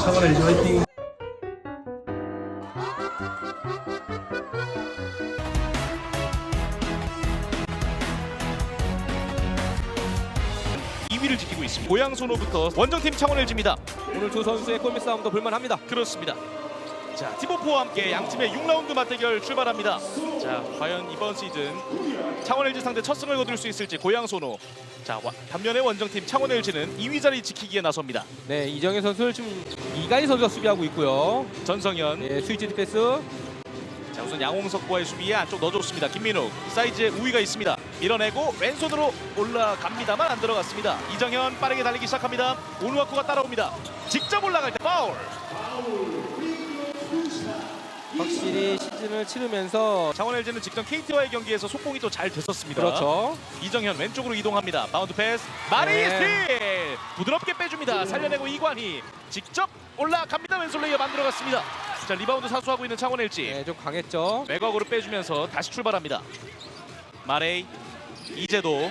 창원 LG 화이팅! 이위를 지키고 있습니다. 고양 소노부터 원정팀 창원 LG입니다. 오늘 두 선수의 골밑 싸움도 볼만합니다. 그렇습니다. 자, 티보포와 함께 양 팀의 6라운드 맞대결 출발합니다. 자, 과연 이번 시즌 창원 LG 상대 첫 승을 거둘 수 있을지 고양 소노. 자, 와- 반면에 원정팀 창원 LG는 2위 자리 지키기에 나섭니다. 네, 이정현 선수를 지금 이가희 선수가 수비하고 있고요. 전성현. 네, 스위치 디펜스. 자, 우선 양홍석과의 수비에 안쪽 넣어줬습니다. 김민욱 사이즈에 우위가 있습니다. 밀어내고 왼손으로 올라갑니다만 안 들어갔습니다. 이정현 빠르게 달리기 시작합니다. 오누아쿠가 따라옵니다. 직접 올라갈 때 파울. 확실히 시즌을 치르면서 창원 LG는 직전 KT와의 경기에서 속공이 또 잘 됐었습니다. 그렇죠. 이정현 왼쪽으로 이동합니다. 바운드 패스. 마리 네. 스틸 부드럽게 빼줍니다. 살려내고 이관희 직접 올라갑니다. 왼손 레이어 만들어 갔습니다. 자 리바운드 사수하고 있는 창원 LG. 네, 좀 강했죠. 외곽으로 빼주면서 다시 출발합니다. 마레이 이제도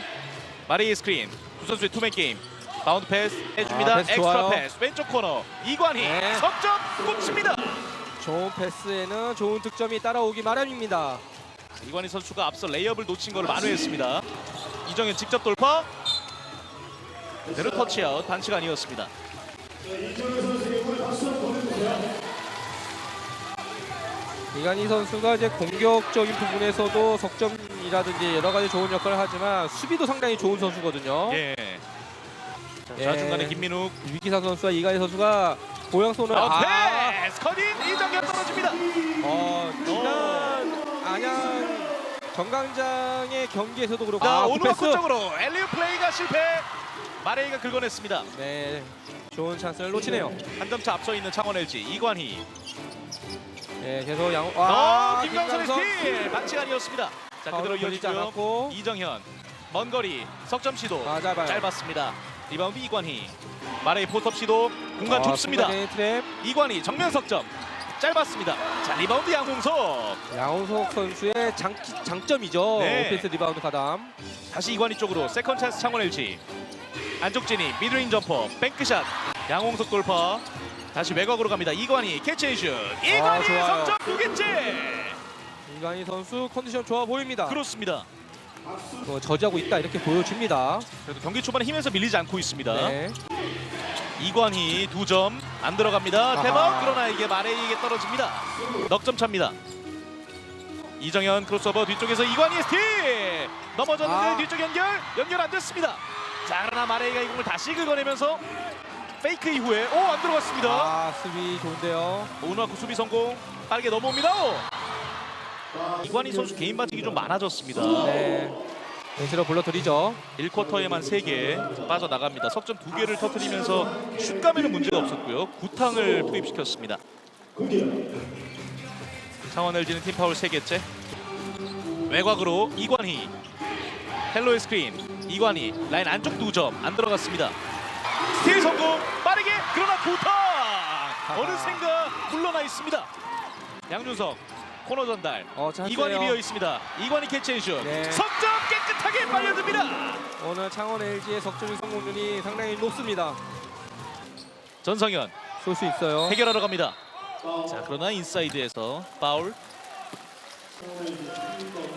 마레이 스크린 두 선수의 투맨 게임 바운드 패스 해줍니다. 아, 패스 엑스트라 좋아요. 패스 왼쪽 코너 이관희 네. 석점 꽂힙니다. 좋은 패스에는 좋은 득점이 따라오기 마련입니다. 이관희 선수가 앞서 레이업을 놓친 걸 만회했습니다. 이정현 직접 돌파 그대로 터치아웃 반칙 아니었습니다. 이간희 선수가 이제 공격적인 부분에서도 석점이라든지 여러 가지 좋은 역할을 하지만 수비도 상당히 좋은 선수거든요. 예. 자, 예. 좌중간에 김민욱 위기사 선수와 이간희 선수가 보양 손을 아웃 아, 패스 커닝 이정현 떨어집니다. 어, 지난 안양 정강장의 경기에서도 그렇고 자 아, 오누아 굿패스. 쪽으로 엘리우 플레이가 실패 마레이가 긁어냈습니다. 네, 좋은 찬스를 놓치네요. 한 점 차 앞서 있는 창원 LG 이관희. 네, 계속 양. 어, 아, 김광선의 김광선. 스틸 반칙 아니었습니다. 자 그대로 이어지고요. 않았고. 이정현 먼 거리 석점 시도 아. 짧았습니다. 리바운드 이관희. 마레이 포스업 시도 공간 아, 좁습니다. 순간적인 트랩. 이관희 정면 석점 짧았습니다. 자 리바운드 양홍석 양홍석 선수의 장, 장점이죠. 네. 오펜스 리바운드 가담. 다시 이관희 쪽으로 세컨 찬스 창원 LG 안쪽 진이 미드레인 점퍼 뱅크샷 양홍석 돌파 다시 외곽으로 갑니다. 이관희 캐치앤슛 이관희 아, 좋아요. 석점 두 개째 이간희 선수 컨디션 좋아 보입니다. 그렇습니다. 어, 저지하고 있다 이렇게 보여줍니다. 그래도 경기 초반에 힘에서 밀리지 않고 있습니다. 네. 이관희 두 점 안 들어갑니다. 대박 그러나 이게 마레이에게 떨어집니다. 넉 점 차입니다. 이정현 크로스오버 뒤쪽에서 이관희 스틸 넘어졌는데 아. 뒤쪽 연결 연결 안 됐습니다. 자 그러나 마레이가 이 공을 다시 긁어내면서 페이크 이후에 오 안 들어갔습니다. 아 수비 좋은데요. 오누아쿠 수비 성공 빠르게 넘어옵니다. 오. 이관희 선수 개인 반칙이 좀 많아졌습니다. 네. 벤시로 불러드리죠. 1쿼터에만 3개 빠져나갑니다. 석점 2개를 터뜨리면서 슛감에는 문제가 없었고요. 구탕을 투입시켰습니다. 창원 LG는 팀 파울 3개째. 외곽으로 이관희. 헬로의 스크린. 이관희 라인 안쪽 2점 안 들어갔습니다. 스틸 성공 빠르게 그러나 구탕 어느샌가 물러나 있습니다. 양준석 코너 전달. 어, 찬스예요. 이관이 비어 있습니다. 이관이 캐치앤슛. 네. 석점 깨끗하게 빨려듭니다. 오늘 창원 LG의 석점 성공률이 상당히 높습니다. 전성현 쏠 수 있어요. 해결하러 갑니다. 자 그러나 인사이드에서 파울.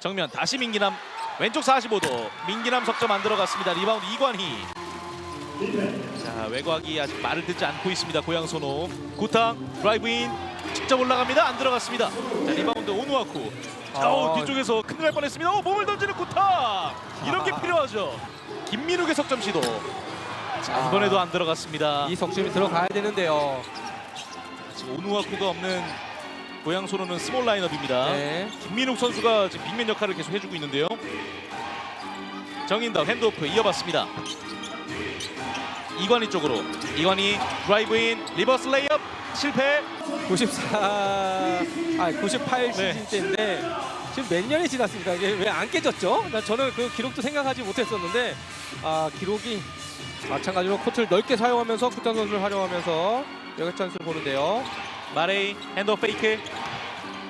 정면 다시 민기남 왼쪽 45도 민기남 석점 안 들어갔습니다. 리바운드 이관희. 자 외곽이 아직 말을 듣지 않고 있습니다. 고양 선호 구탕 드라이브인 직접 올라갑니다. 안 들어갔습니다. 자 리바운드 오누아쿠. 아. 어, 뒤쪽에서 큰일 날 뻔했습니다. 어, 몸을 던지는 구탕. 이런 게 아. 필요하죠. 김민욱의 석점 시도. 자 아. 이번에도 안 들어갔습니다. 이 석점이 들어가야 되는데요. 지금 오누아쿠가 없는 고양 소로는 스몰 라인업입니다. 네. 김민욱 선수가 지금 빅맨 역할을 계속 해주고 있는데요. 정인덕 핸드오프 이어봤습니다. 이관희 쪽으로 이관희 드라이브인 리버스 레이업 실패. 94, 아 98 네. 시즌 때인데 지금 몇 년이 지났습니까? 이게 왜 안 깨졌죠? 나 저는 그 기록도 생각하지 못했었는데 아 기록이 마찬가지로 코트를 넓게 사용하면서 쿠탄 선수를 활용하면서 여객 찬스를 보는데요. 마레이 핸드 페이크.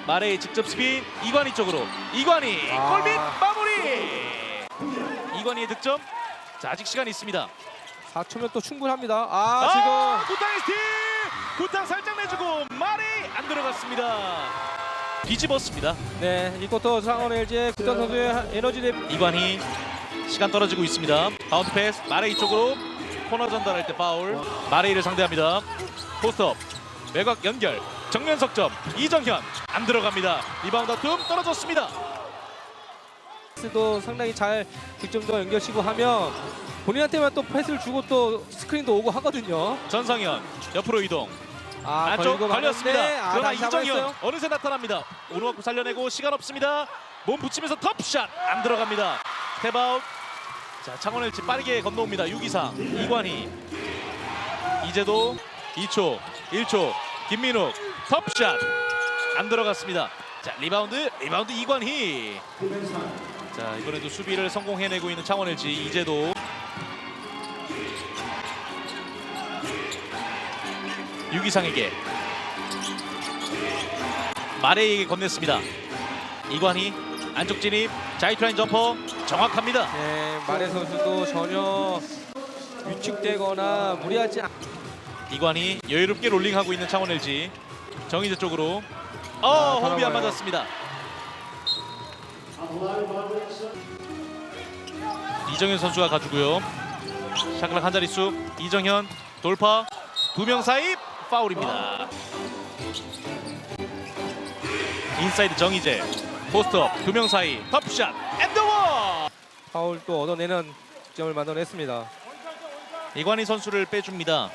마레이 직접 스핀 이관희 쪽으로 이관희 아. 골밑 마무리. 이관희의 득점. 자 아직 시간 있습니다. 4초면 또 충분합니다. 아, 아, 지금 구타의 스틸 구탕 살짝 내주고 말이 안 들어갔습니다. 뒤집었습니다. 네, 이 쿼터 상원 LG의 구단 선수의 에너지 대 이관희 시간 떨어지고 있습니다. 바운드 패스 마레이 쪽으로 코너 전달할 때 파울. 마레이를 상대합니다. 포스트업 외곽 연결 정면 석점 이정현 안 들어갑니다. 리바운드 툼 떨어졌습니다. 패스도 상당히 잘 득점도 연결시고 하면 본인한테만 또 패스를 주고 또 스크린도 오고 하거든요. 전성현 옆으로 이동 아, 안쪽 걸리고 걸렸습니다. 말았는데, 아, 그러나 다시 이정현 잡아냈어요. 어느새 나타납니다. 오르막구 살려내고 시간 없습니다. 몸 붙이면서 톱샷 안 들어갑니다. 스텝아웃. 자 창원 LG 빠르게 건너옵니다. 유기상 이관희 이제도 2초 1초 김민욱 톱샷 안 들어갔습니다. 자 리바운드 리바운드 이관희. 자 이번에도 수비를 성공해내고 있는 창원 LG 이제도 유기상에게 마레이에게 건넸습니다. 이관희 안쪽 진입 자이트라인 점퍼 정확합니다. 네, 마레 선수도 전혀 위축되거나 무리하지 않. 이관희 여유롭게 롤링하고 있는 창원 LG 정희재 쪽으로 어 아, 호흡이 안. 맞았습니다. 이정현 선수가 가지고요. 샤클락 한 자릿수 이정현 돌파 두 명 사이 파울입니다. 인사이드 정희재 포스트업 두 명 사이 톱샷 엔더원 파울 또 얻어내는 득점을 만들어냈습니다. 이관희 선수를 빼줍니다.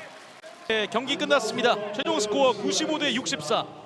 네, 경기 끝났습니다. 최종 스코어 95 대 64.